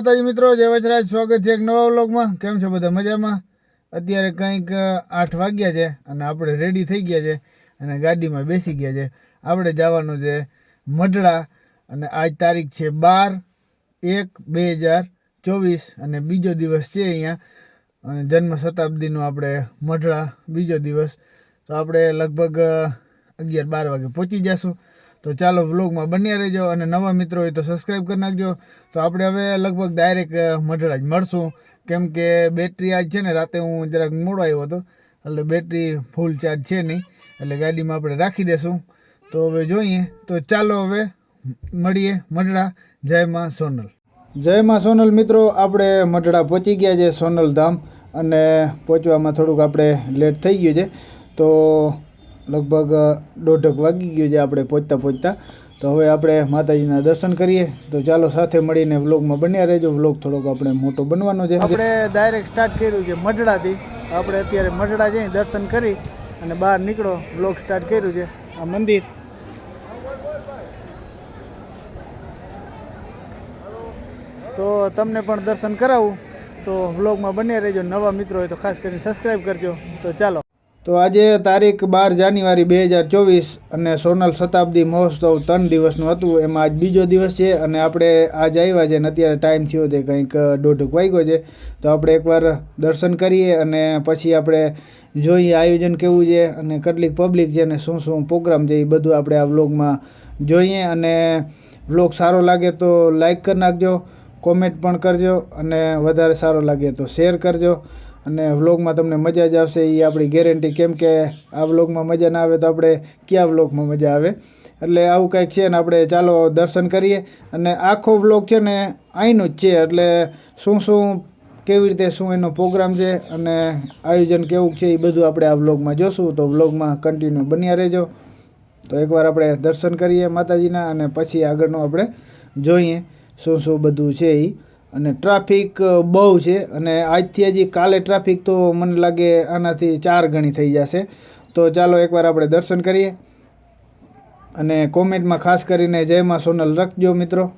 માતાજી મિત્રો, જય વચરાજ. સ્વાગત છે એક નવા વ્લોગમાં. કેમ છો બધા? મજામાં? અત્યારે કંઈક આઠ વાગ્યા છે અને આપણે રેડી થઈ ગયા છે અને ગાડીમાં બેસી ગયા છે. આપણે જવાનું છે મઢડા અને આજ તારીખ છે બાર એક બે હજાર ચોવીસ અને બીજો દિવસ છે અહીંયા. જન્મ શતાબ્દીનો આપણે મઢડા બીજો દિવસ. તો આપણે લગભગ અગિયાર બાર વાગે પહોંચી જશું. તો ચાલો વ્લોગમાં બન્યા રહેજો અને નવા મિત્રો હોય તો સબસ્ક્રાઈબ કરી નાખજો. તો આપણે હવે લગભગ ડાયરેક્ટ મઢડા જ મળશું. કેમ કે બેટરી આજ છે ને રાતે હું જરાક મોડો આવ્યો હતો. એટલે બેટરી ફૂલ ચાર્જ છે નહીં. એટલે ગાડીમાં આપણે રાખી દેશું. તો હવે જોઈએ. તો ચાલો હવે મળીએ મઢડા. જય માં સોનલ. જય માં સોનલ મિત્રો. આપણે મઢડા પહોંચી ગયા છે સોનલ ધામ. અને પહોંચવામાં થોડુંક આપણે લેટ થઈ ગયું છે. તો લગભગ દોઢક વાગી ગયું છે આપણે પહોંચતા પહોંચતા. તો હવે આપણે માતાજીના દર્શન કરીએ. તો ચાલો સાથે મળીને વ્લોગમાં બન્યા રહેજો. વ્લોગ થોડોક આપણે મોટો બનવાનો છે. આપણે ડાયરેક્ટ સ્ટાર્ટ કર્યું છે મઢડાથી. આપણે અત્યારે મઢડા જઈ દર્શન કરી અને બહાર નીકળો. વ્લોગ સ્ટાર્ટ કર્યું છે. આ મંદિર. તો તમને પણ દર્શન કરાવું. તો વ્લોગમાં બન્યા રહેજો. નવા મિત્રો હોય તો ખાસ કરીને સબસ્ક્રાઈબ કરજો. તો ચાલો. તો આજે તારીખ બાર જાન્યુઆરી બે હજાર ચોવીસ અને સોનલ શતાબ્દી મહોત્સવ ત્રણ દિવસનું હતું. એમાં આજ બીજો દિવસ છે અને આપણે આજ આવ્યા છે અને અત્યારે ટાઈમ થયો છે કંઈક દોઢક વાગ્યો છે. તો આપણે એકવાર દર્શન કરીએ અને પછી આપણે જોઈએ આયોજન કેવું છે અને કેટલીક પબ્લિક છે અને શું શું પ્રોગ્રામ છે એ બધું આપણે આ વ્લોગમાં જોઈએ. અને વ્લોગ સારો લાગે તો લાઈક કરી નાખજો કોમેન્ટ પણ કરજો અને વધારે સારો લાગે તો શેર કરજો. અને વ્લોગમાં તમને મજા જ આવશે એ આપણી ગેરંટી. કેમ કે આ વ્લોગમાં મજા ના આવે તો આપણે કયા વ્લોગમાં મજા આવે? એટલે આવું કંઈક છે ને આપણે ચાલો દર્શન કરીએ. અને આખો વ્લોગ છે ને અહીંનો જ છે, એટલે શું શું, કેવી રીતે શું એનો પ્રોગ્રામ છે અને આયોજન કેવું છે એ બધું આપણે આ વ્લોગમાં જોશું. તો વ્લોગમાં કન્ટિન્યુ બન્યા રહેજો. તો એકવાર આપણે દર્શન કરીએ માતાજીના અને પછી આગળનું આપણે જોઈએ શું શું બધું છે એ અને ટ્રાફિક બહુ છે. અને આજથી હજી કાલે ટ્રાફિક તો મને લાગે આનાથી ચાર ગણી થઈ જશે. તો ચાલો એકવાર આપણે દર્શન કરીએ. અને કોમેન્ટમાં ખાસ કરીને જયમાં સોનલ રાખજો મિત્રો.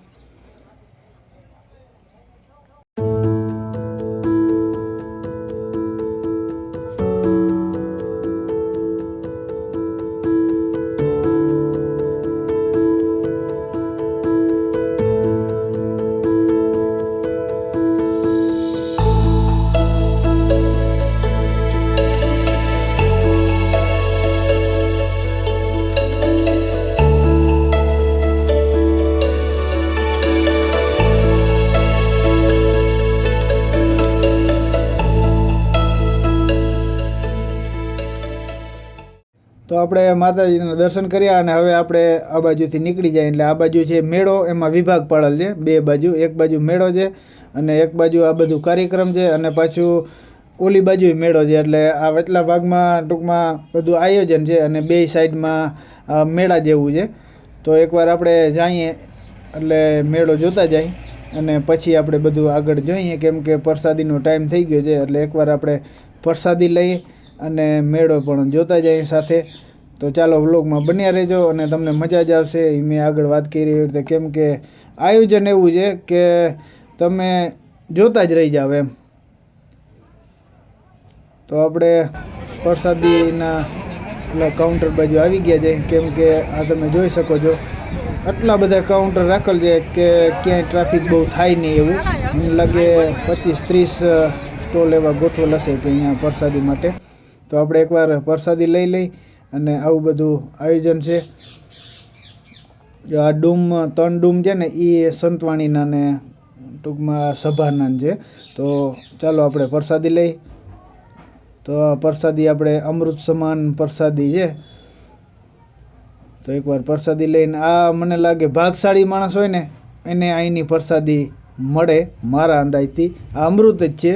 આપણે માતાજીના દર્શન કર્યા અને હવે આપણે આ બાજુથી નીકળી જાય એટલે આ બાજુ છે મેળો, એમાં વિભાગ પાડેલ છે. બે બાજુ, એક બાજુ મેળો છે અને એક બાજુ આ બધું કાર્યક્રમ છે અને પાછું ઓલી બાજુ મેળો છે. એટલે આ વચલા ભાગમાં ટૂંકમાં બધું આયોજન છે અને બે સાઈડમાં મેળા જેવું છે. તો એકવાર આપણે જઈએ એટલે મેળો જોતા જાય અને પછી આપણે બધું આગળ જોઈએ કેમ કે પ્રસાદીનો ટાઈમ થઈ ગયો છે. એટલે એકવાર આપણે પ્રસાદી લઈએ અને મેળો પણ જોતા જઈએ સાથે. તો ચાલો વ્લોગમાં બન્યા રહેજો અને તમને મજા જ આવશે. એ મેં આગળ વાત કરી એવી રીતે કેમ કે આયોજન એવું છે કે તમે જોતા જ રહી જાવ એમ. તો આપણે પ્રસાદીના એટલે કાઉન્ટર બાજુ આવી ગયા છે. કેમ કે આ તમે જોઈ શકો છો. આટલા બધા કાઉન્ટર રાખેલ છે કે ક્યાંય ટ્રાફિક બહુ થાય નહીં એવું. મને લાગે પચીસ ત્રીસ સ્ટોલ એવા ગોઠવેલ હશે કે અહીંયા પ્રસાદી માટે. તો આપણે એકવાર પ્રસાદી લઈ લઈ અને આવું બધું આયોજન છે. આ ડૂમ, ત્રણ ડૂમ છે ને એ સંતવાણીના ને ટૂંકમાં સભાના છે તો ચાલો આપણે પ્રસાદી લઈ. તો આ પ્રસાદી આપણે અમૃત સમાન પ્રસાદી છે. તો એકવાર પ્રસાદી લઈને આ મને લાગે ભાગશાળી માણસ હોય ને, એને અહીંની પ્રસાદી મળે મારા અંદાજથી. આ અમૃત જ છે.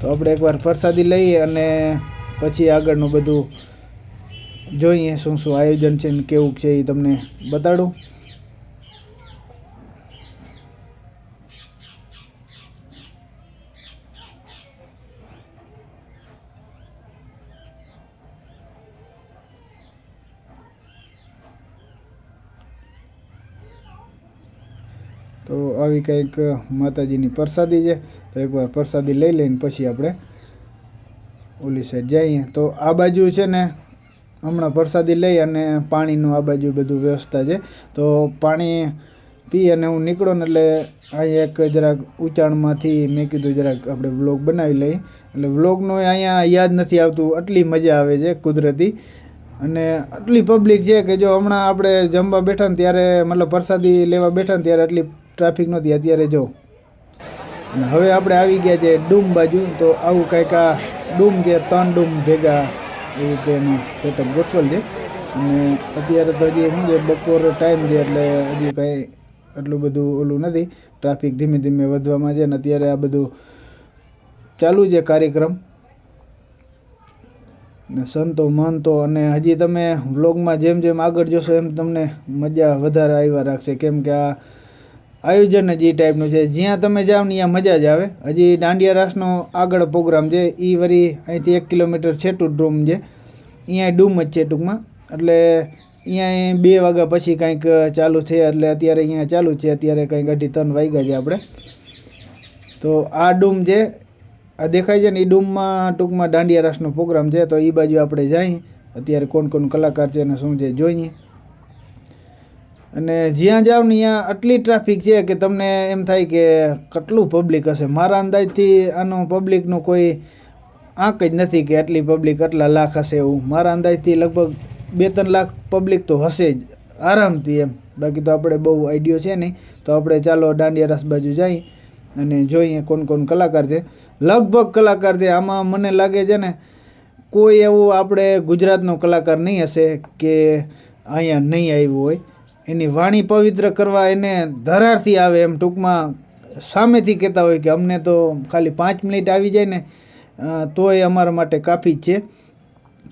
તો આપણે એકવાર પ્રસાદી લઈએ અને પછી આગળનું બધું જોઈએ શું શું આયોજન છે ને કેવું છે એ તમને બતાડું. તો આવી કંઈક માતાજીની પ્રસાદી છે. તો એકવાર પ્રસાદી લઈ લઈને પછી આપણે ઓલી સાઈડ જઈએ તો આ બાજુ છે ને, હમણાં પ્રસાદી લઈ અને પાણીનું આ બાજુ બધું વ્યવસ્થા છે. તો પાણી પી અને હું નીકળો ને એટલે અહીંયા એક જરાક ઉંચાણમાંથી મેં કીધું જરાક આપણે વ્લોગ બનાવી લઈએ. એટલે વ્લોગનું અહીંયા યાદ નથી આવતું, આટલી મજા આવે છે કુદરતી. અને આટલી પબ્લિક છે કે જો હમણાં આપણે જમવા બેઠા ને ત્યારે, મતલબ પ્રસાદી લેવા બેઠા ને ત્યારે આટલી ટ્રાફિક નહોતી. અત્યારે જો અને હવે આપણે આવી ગયા છે ડૂમ બાજુ, તો આવું કંઈક આ ડૂમ છે ત્રણ ડૂમ ભેગા એવી રીતે એનું સેટઅપ ગોઠવેલ છે. અને અત્યારે તો હજી શું છે બપોર ટાઈમ છે એટલે હજી કાંઈ એટલું બધું ઓલું નથી. ટ્રાફિક ધીમે ધીમે વધવામાં છે અને અત્યારે આ બધું ચાલુ છે કાર્યક્રમ. ને સંતો, મહંતો અને હજી તમે વ્લોગમાં જેમ જેમ આગળ જોશો એમ તમને મજા વધારે આવ્યા રાખશે. કેમ કે આ આયોજન જ એ ટાઈપનું છે. જ્યાં તમે જાઓ ને ત્યાં મજા જ આવે. હજી દાંડિયા રાસનો આગળ પ્રોગ્રામ છે. એ વળી અહીંથી એક કિલોમીટર છેટું ડૂમ છે. અહીંયા ડૂમ જ છે ટૂંકમાં. એટલે અહીંયા બે વાગ્યા પછી કંઈક ચાલુ છે. એટલે અત્યારે અહીંયા ચાલુ છે. અત્યારે કંઈક અઢી ત્રણ વાગ્યા છે આપણે. તો આ ડૂમ છે. આ દેખાય છે ને એ ડૂમમાં ટૂંકમાં દાંડિયા રાસનો પ્રોગ્રામ છે. તો એ બાજુ આપણે જઈએ. અત્યારે કોણ કોણ કલાકાર છે અને શું છે જોઈએ અને જ્યાં જાવ ને ત્યાં આટલી ટ્રાફિક છે કે તમને એમ થાય કે કેટલું પબ્લિક હશે. મારા અંદાજથી આનું પબ્લિકનું કોઈ આંક જ નથી કે આટલી પબ્લિક આટલા લાખ હશે એવું. મારા અંદાજથી લગભગ બે ત્રણ લાખ પબ્લિક તો હશે જ આરામથી એમ. બાકી તો આપણે બહુ આઈડિયો છે નહીં. તો આપણે ચાલો દાંડિયા રસ બાજુ જઈએ અને જોઈએ કોણ કોણ કલાકાર છે. લગભગ કલાકાર છે. આમાં મને લાગે છે ને કોઈ એવું આપણે ગુજરાતનો કલાકાર નહીં હશે કે અહીંયા નહીં આવ્યું હોય. એની વાણી પવિત્ર કરવા એને ધરારથી આવે એમ ટૂંકમાં સામેથી કહેતા હોય કે અમને તો ખાલી પાંચ મિનિટ આવી જાય ને તોય અમારા માટે કાફી જ છે.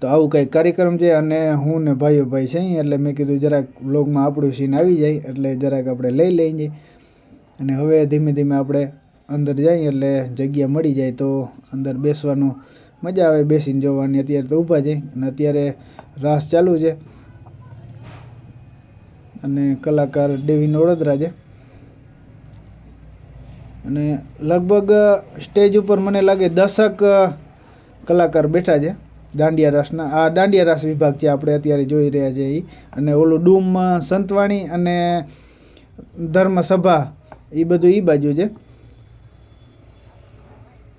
તો આવું કંઈક કાર્યક્રમ છે અને હું ને ભાઈઓ ભાઈ છે એટલે મેં કીધું જરાક બ્લોગમાં આપણું સીન આવી જાય, એટલે જરાક આપણે લઈ લઈ જઈએ અને હવે ધીમે ધીમે આપણે અંદર જઈએ, એટલે જગ્યા મળી જાય તો અંદર બેસવાનું મજા આવે, બેસીને જોવાની. અત્યારે તો ઊભા જાય અને અત્યારે રાસ ચાલુ છે. અને કલાકાર ડેવિન વડોદરા છે અને લગભગ સ્ટેજ ઉપર મને લાગે દસક કલાકાર બેઠા છે દાંડિયા રાસના. આ દાંડિયા રાસ વિભાગ છે આપણે અત્યારે જોઈ રહ્યા છે એ અને ઓલું ડૂમમાં સંતવાણી અને ધર્મસભા એ બધું એ બાજુ છે.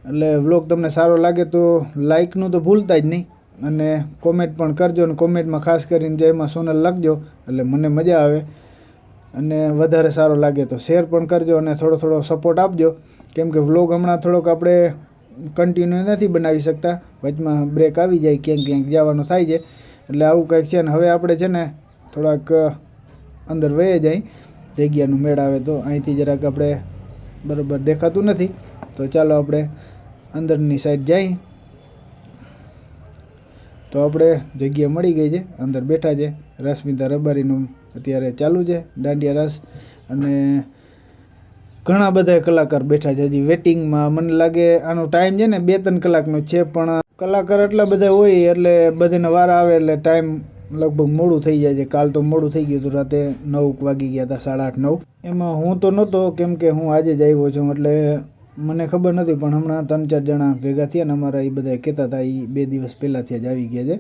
એટલે વ્લોગ તમને સારો લાગે તો લાઇકનું તો ભૂલતા જ નહીં. અને કોમેન્ટ પણ કરજો અને કોમેન્ટમાં ખાસ કરીને જે એમાં સોનલ લખજો, એટલે મને મજા આવે. અને વધારે સારો લાગે તો શેર પણ કરજો અને થોડો થોડો સપોર્ટ આપજો. કેમ કે વ્લોગ હમણાં થોડોક આપણે કન્ટિન્યુ નથી બનાવી શકતા. વચમાં બ્રેક આવી જાય, ક્યાંક ક્યાંક જવાનું થાય છે. એટલે આવું કંઈક છે ને હવે આપણે છે ને થોડાક અંદર વહે જાય. જગ્યાનું મેળ આવે તો અહીંથી જરાક આપણે બરાબર દેખાતું નથી. તો ચાલો આપણે અંદરની સાઈડ જઈએ તો આપણે જગ્યા મળી ગઈ છે, અંદર બેઠા છે. રસમિતા રબારીનું અત્યારે ચાલુ છે, દાંડિયા રસ. અને ઘણા બધા કલાકાર બેઠા છે. હજી વેટિંગમાં મને લાગે આનો ટાઈમ છે ને, બે ત્રણ કલાકનો છે, પણ કલાકાર એટલા બધા હોય એટલે બધાને વાર આવે એટલે ટાઈમ લગભગ મોડું થઈ જાય છે. કાલ તો મોડું થઈ ગયું હતું, રાતે નવ વાગી ગયા હતા, સાડા આઠ, નવ. એમાં હું તો નહોતો, કેમ કે હું આજે જ આવ્યો છું, એટલે મને ખબર નથી, પણ હમણાં ત્રણ ચાર જણા ભેગા થયા ને અમારા એ બધા કહેતા હતા એ બે દિવસ પહેલાંથી જ આવી ગયા છે.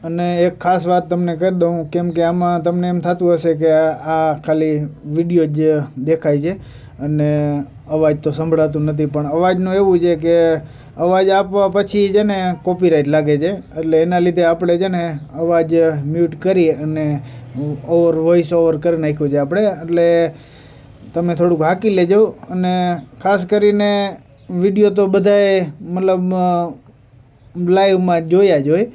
અને એક ખાસ વાત તમને કરી દઉં, કેમ કે આમાં તમને એમ થતું હશે કે આ ખાલી વીડિયો જ દેખાય છે અને અવાજ તો સંભળાતું નથી, પણ અવાજનું એવું છે કે અવાજ આપવા પછી છે ને કોપીરાઇટ લાગે છે, એટલે એના લીધે આપણે છે ને અવાજ મ્યુટ કરી અને ઓવર વોઇસ ઓવર કરી નાખ્યું છે આપણે, એટલે તમે થોડુંક હાંકી લેજો અને ખાસ કરીને વીડિયો તો બધાએ મતલબ લાઈવમાં જોયા જ હોય.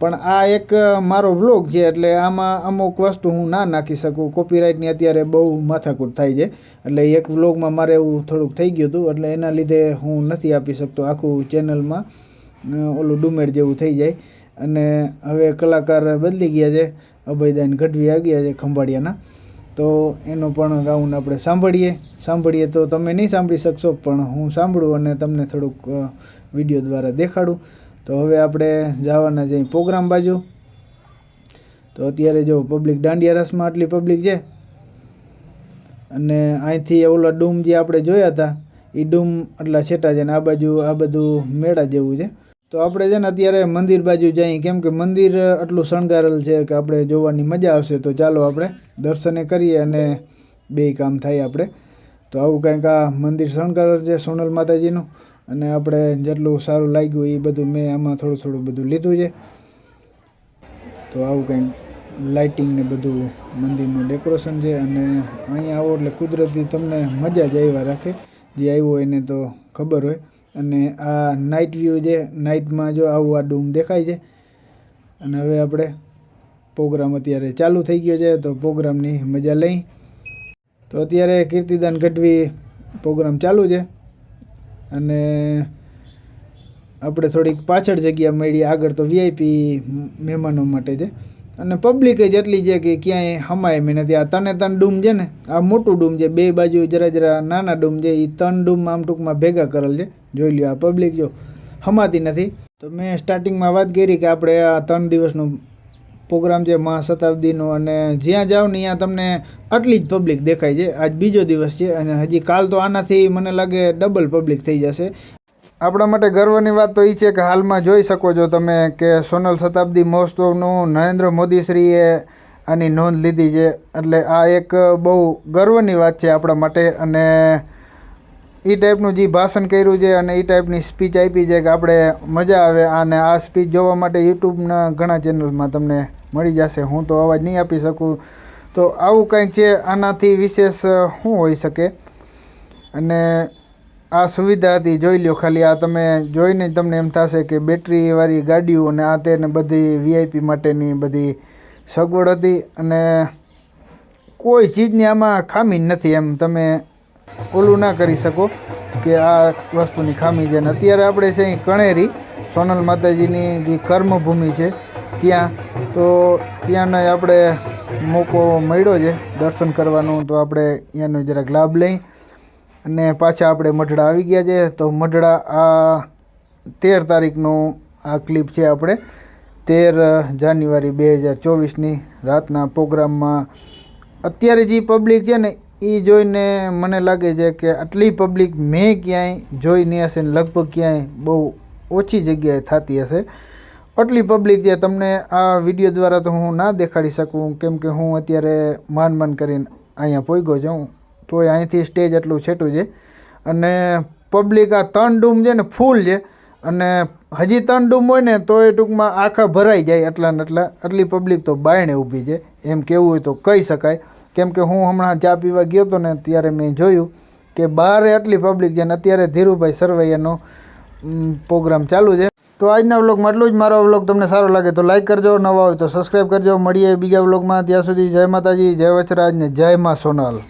પણ આ એક મારો વ્લોગ છે એટલે આમાં અમુક વસ્તુ હું ના નાખી શકું. કોપીરાઇટની અત્યારે બહુ માથાકૂટ થાય છે. એટલે એક વ્લોગમાં મારે એવું થોડુંક થઈ ગયું હતું. એટલે એના લીધે હું નથી આપી શકતો આખું ચેનલમાં. ઓલું ડુમેડ જેવું થઈ જાય. અને હવે કલાકાર બદલી ગયા છે. અભયદાન ગઢવી આવી ગયા છે ખંભાળિયાના. તો એનો પણ રાઉન્ડ આપણે સાંભળીએ. સાંભળીએ તો તમે નહીં સાંભળી શકશો, પણ હું સાંભળું અને તમને થોડુંક વીડિયો દ્વારા દેખાડું. તો હવે આપણે જવાના જઈએ પ્રોગ્રામ બાજુ. તો અત્યારે જો પબ્લિક દાંડિયા રસમાં આટલી પબ્લિક છે. અને અહીંથી ઓલા ડૂમ જે આપણે જોયા હતા એ ડૂમ આટલા છેટા છે ને આ બાજુ, આ બધું મેળા જેવું છે. તો આપણે છે ને અત્યારે મંદિર બાજુ જઈએ. કેમ કે મંદિર આટલું શણગારેલ છે કે આપણે જોવાની મજા આવશે. તો ચાલો આપણે દર્શને કરીએ અને બે કામ થાય આપણે. તો આવું કંઈક આ મંદિર શણગારેલ છે સોનલ માતાજીનું. અને આપણે જેટલું સારું લાગ્યું એ બધું મેં આમાં થોડું થોડું બધું લીધું છે. તો આવું કંઈક લાઇટિંગ ને બધું મંદિરનું ડેકોરેશન છે. અને અહીંયા આવો એટલે કુદરતી તમને મજા જ આવ્યા રાખે. જે આવ્યો એને તો ખબર હોય. અને આ નાઇટ વ્યૂ છે નાઇટમાં જો આવું આ ડુંગ દેખાય છે. અને હવે આપણે પ્રોગ્રામ અત્યારે ચાલુ થઈ ગયો છે, તો પ્રોગ્રામની મજા લઈ. તો અત્યારે કીર્તિદાન ગઢવી પ્રોગ્રામ ચાલુ છે. અને આપણે થોડીક પાછળ જગ્યા મળી, આગળ તો વીઆઈપી મહેમાનો માટે છે. અને પબ્લિક જ એટલી છે કે ક્યાંય હમાય મેં નથી. આ તને તન ડૂમ છે ને, આ મોટું ડૂમ છે, બે બાજુ જરા જરા નાના ડૂમ છે એ ત્રણ ડૂમ આમ ટૂંકમાં ભેગા કરેલ છે. જોઈ લ્યો આ પબ્લિક જો હમાતી નથી. તો મેં સ્ટાર્ટિંગમાં વાત કરી કે આપણે આ ત્રણ દિવસનું પ્રોગ્રામ છે મહાશતાબ્દીનો અને જ્યાં જાઓ ને ત્યાં તમને આટલી જ પબ્લિક દેખાય છે. આજ બીજો દિવસ છે, અને હજી કાલ તો આનાથી મને લાગે ડબલ પબ્લિક થઈ જશે. આપણા માટે ગર્વની વાત તો એ છે કે હાલમાં જોઈ શકો છો તમે કે સોનલ શતાબ્દી મહોત્સવનું નરેન્દ્ર મોદીશ્રીએ આની નોંધ લીધી છે. એટલે આ એક બહુ ગર્વની વાત છે આપણા માટે અને એ ટાઈપનું જે ભાષણ કર્યું છે અને એ ટાઈપની સ્પીચ આપી છે કે આપણે મજા આવે અને આ સ્પીચ જોવા માટે યુટ્યુબના ઘણા ચેનલમાં તમને મળી જશે. હું તો અવાજ નહીં આપી શકું. તો આવું કંઈક છે. આનાથી વિશેષ શું હોઈ શકે. અને આ સુવિધા હતી, જોઈ લ્યો ખાલી, આ તમે જોઈને તમને એમ થશે કે બેટરીવાળી ગાડીઓ અને આ તેને બધી વીઆઈપી માટેની બધી સગવડ હતી અને કોઈ ચીજની આમાં ખામી નથી એમ. તમે ઓલું ના કરી શકો કે આ વસ્તુની ખામી છે. અને અત્યારે આપણે છે કણેરી, સોનલ માતાજીની જે કર્મભૂમિ છે, ત્યાં તો ત્યાંનો આપણે મોકો મળ્યો છે દર્શન કરવાનો. તો આપણે ત્યાંનો જરાક લાભ લઈ અને પાછા આપણે મઢડા આવી ગયા છે. તો મઢડા આ તેર તારીખનો આ ક્લિપ છે આપણે. તેર જાન્યુઆરી બે હજાર ચોવીસની રાતના પ્રોગ્રામમાં અત્યારે જે પબ્લિક છે ને એ જોઈને મને લાગે છે કે આટલી પબ્લિક મેં ક્યાંય જોઈ નહીં હશે ને લગભગ ક્યાંય બહુ ઓછી જગ્યાએ થતી હશે. આટલી પબ્લિક છે, તમને આ વીડિયો દ્વારા તો હું ના દેખાડી શકું, કેમ કે હું અત્યારે માન માન કરીને અહીંયા પહોંચ્યો છું. તોય અહીંથી સ્ટેજ એટલું છેટું છે. અને પબ્લિક આ ત્રણ ડૂમ છે ને ફૂલ છે. અને હજી ત્રણ ડૂમ હોય ને તો એ ટૂંકમાં આખા ભરાઈ જાય એટલા ને એટલા. આટલી પબ્લિક તો બાયણે ઊભી છે. એમ કેવું હોય તો કહી શકાય. કેમ કે હું હમણાં ચા પીવા ગયો હતો ને ત્યારે મેં જોયું કે બહાર આટલી પબ્લિક છે ને અત્યારે ધીરુભાઈ સરવૈયાનો પ્રોગ્રામ ચાલુ છે. તો આજના વ્લોગમાં એટલું જ. મારો વ્લોગ તમને સારો લાગે તો લાઇક કરજો. નવા હોય તો સબસ્ક્રાઈબ કરજો. મળીએ બીજા વ્લોગમાં. ત્યાં સુધી જય માતાજી, જય વચરાજ ને જય મા સોનલ.